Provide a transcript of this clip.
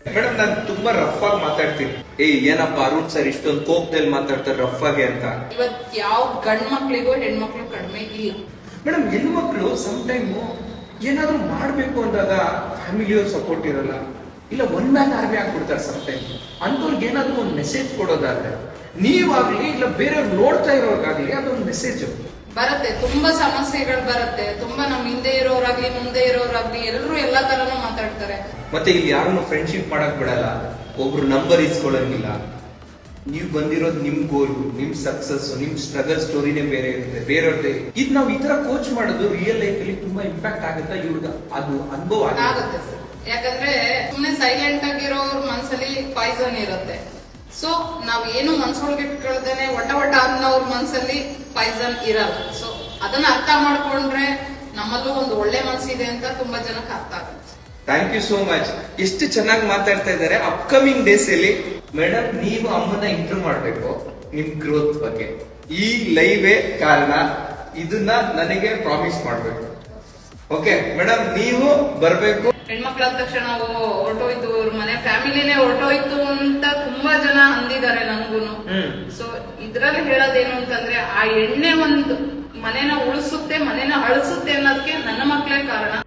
Madam ನಾನು ತುಂಬಾ rough ಆಗಿ ಮಾತಾಡ್ತೀನಿ. ಏ ಏನಪ್ಪ ಅರುಣ್ ಸರ್ ಇಷ್ಟೊಂದು ಕೋಪದಲ್ಲಿ ಮಾತಾಡ್ತಾರೆ ರಫ್ ಆಗಿ ಅಂತ. ಇವತ್ ಯಾವ ಗಂಡ್ ಮಕ್ಳಿಗೂ ಹೆಣ್ಮಕ್ಳು ಕಡಿಮೆ ಇಲ್ಲ. ಮೇಡಮ್ ಹೆಣ್ಮಕ್ಳು ಸಮ್ ಟೈಮು ಏನಾದ್ರೂ ಮಾಡ್ಬೇಕು ಅಂದಾಗ ಫ್ಯಾಮಿಲಿಯವ್ರ ಸಪೋರ್ಟ್ ಇರಲ್ಲ. ಇಲ್ಲ ಒನ್ ಮ್ಯಾನ್ ಆರ್ಮಿ ಆಗ್ಬಿಡ್ತಾರೆ ಸಮ್ ಟೈಮ್ ಅಂತವ್ರಿಗೆ ಏನಾದ್ರೂ ಒಂದು ಮೆಸೇಜ್ ಕೊಡೋದಾದ್ರೆ ನೀವಾಗ್ಲಿ ಇಲ್ಲ ಬೇರೆಯವ್ರು ನೋಡ್ತಾ ಇರೋರ್ಗಾಗ್ಲಿ ಅದೊಂದು ಮೆಸೇಜ್ ಬರುತ್ತೆ ತುಂಬಾ ಸಮಸ್ಯೆಗಳು ಬರುತ್ತೆ ತುಂಬಾ ನಮ್ ಹಿಂದೆ ಇರೋರಾಗ್ಲಿ ಮುಂದೆ ಇರೋರಾಗ್ಲಿ ಎಲ್ಲರೂ ಎಲ್ಲಾ ತರನು ಮಾತಾಡ್ತಾರೆ. ಮತ್ತೆ ಇಲ್ಲಿ ಯಾರನ್ನು ಫ್ರೆಂಡ್ಶಿಪ್ ಮಾಡಕ್ ಬಿಡಲ್ಲ. ಒಬ್ರು ನಂಬರ್ ಇಸ್ಕೊಳ್ಳಂಗಿಲ್ಲ. ನೀವು ಬಂದಿರೋದು ನಿಮ್ ಗೋಲ್ ನಿಮ್ ಸಕ್ಸಸ್ ನಿಮ್ ಸ್ಟ್ರಗಲ್ ಸ್ಟೋರಿನೇ ಬೇರೆ ಇರುತ್ತೆ. ಬೇರೆಯವ್ರದ್ದೇ. ಇದು ನಾವು ಈ ತರ ಕೋಚ್ ಮಾಡೋದು ರಿಯಲ್ ಲೈಫ್ ಅಲ್ಲಿ ತುಂಬಾ ಇಂಪ್ಯಾಕ್ಟ್ ಆಗುತ್ತಾ ಇವ್ರಿಗೆ ಅದು ಅನುಭವ ಆಗುತ್ತೆ. ಸರ್. ಯಾಕಂದ್ರೆ ಸುಮ್ನೆ ಸೈಲೆಂಟ್ ಆಗಿರೋರ್ ಮನ್ಸಲ್ಲಿ ಪಾಯ್ಸನ್ ಇರುತ್ತೆ. ಸೊ ನಾವ್ ಏನು ಮನ್ಸೊಳಗೆ ಇಟ್ಕೊಳ್ದೇನೆ ಒಟ್ಟ ಒಟ್ಟ ಅನ್ನೋರ್ ಮನ್ಸಲ್ಲಿ ಪಾಯ್ಸನ್ ಇರಲ್ಲ. ಸೊ ಅದನ್ನ ಅರ್ಥ ಮಾಡ್ಕೊಂಡ್ರೆ ನಮ್ಮಲ್ಲೂ ಒಂದು ಒಳ್ಳೆ ಮನಸ್ಸಿದೆ ಅಂತ ತುಂಬಾ ಜನಕ್ಕೆ ಅರ್ಥ ಆಗುತ್ತೆ ಥ್ಯಾಂಕ್ ಯು ಸೋ ಮಚ್ ಎಷ್ಟು ಚೆನ್ನಾಗಿ ಮಾತಾಡ್ತಾ ಇದ್ದಾರೆ. ಅಪ್ಕಮಿಂಗ್ ಡೇಸ್ ಅಲ್ಲಿ ಮೇಡಮ್ ನೀವು ಅಮ್ಮನ ಇಂಟರ್ವ್ಯೂ ಮಾಡಬೇಕು ನಿಮ್ ಗ್ರೋತ್ ಬಗ್ಗೆ. ಈ ಲೈವೇ ಕಾರಣ ಇದನ್ನ ನನಗೆ ಪ್ರಾಮಿಸ್ ಮಾಡಬೇಕು. ಓಕೆ ಮೇಡಮ್ ನೀವು ಬರ್ಬೇಕು. ಹೆಣ್ಮಕ್ಳಾದ ತಕ್ಷಣ ನಾವು ಹೊರಟೋಯ್ತು. ಅವ್ರ ಮನೆ ಫ್ಯಾಮಿಲಿನೇ ಹೊರಟೋಯ್ತು ಅಂತ ತುಂಬಾ ಜನ ಅಂದಿದ್ದಾರೆ ನನಗೂನು ಸೊ ಇದ್ರಲ್ಲಿ ಹೇಳೋದೇನು ಅಂತಂದ್ರೆ ಆ ಎಣ್ಣೆ ಒಂದು ಮನೇನ ಉಳಿಸುತ್ತೆ ಮನೆನ ಅಳಿಸುತ್ತೆ ಅನ್ನೋದಕ್ಕೆ ನನ್ನ ಮಕ್ಕಳೇ ಕಾರಣ.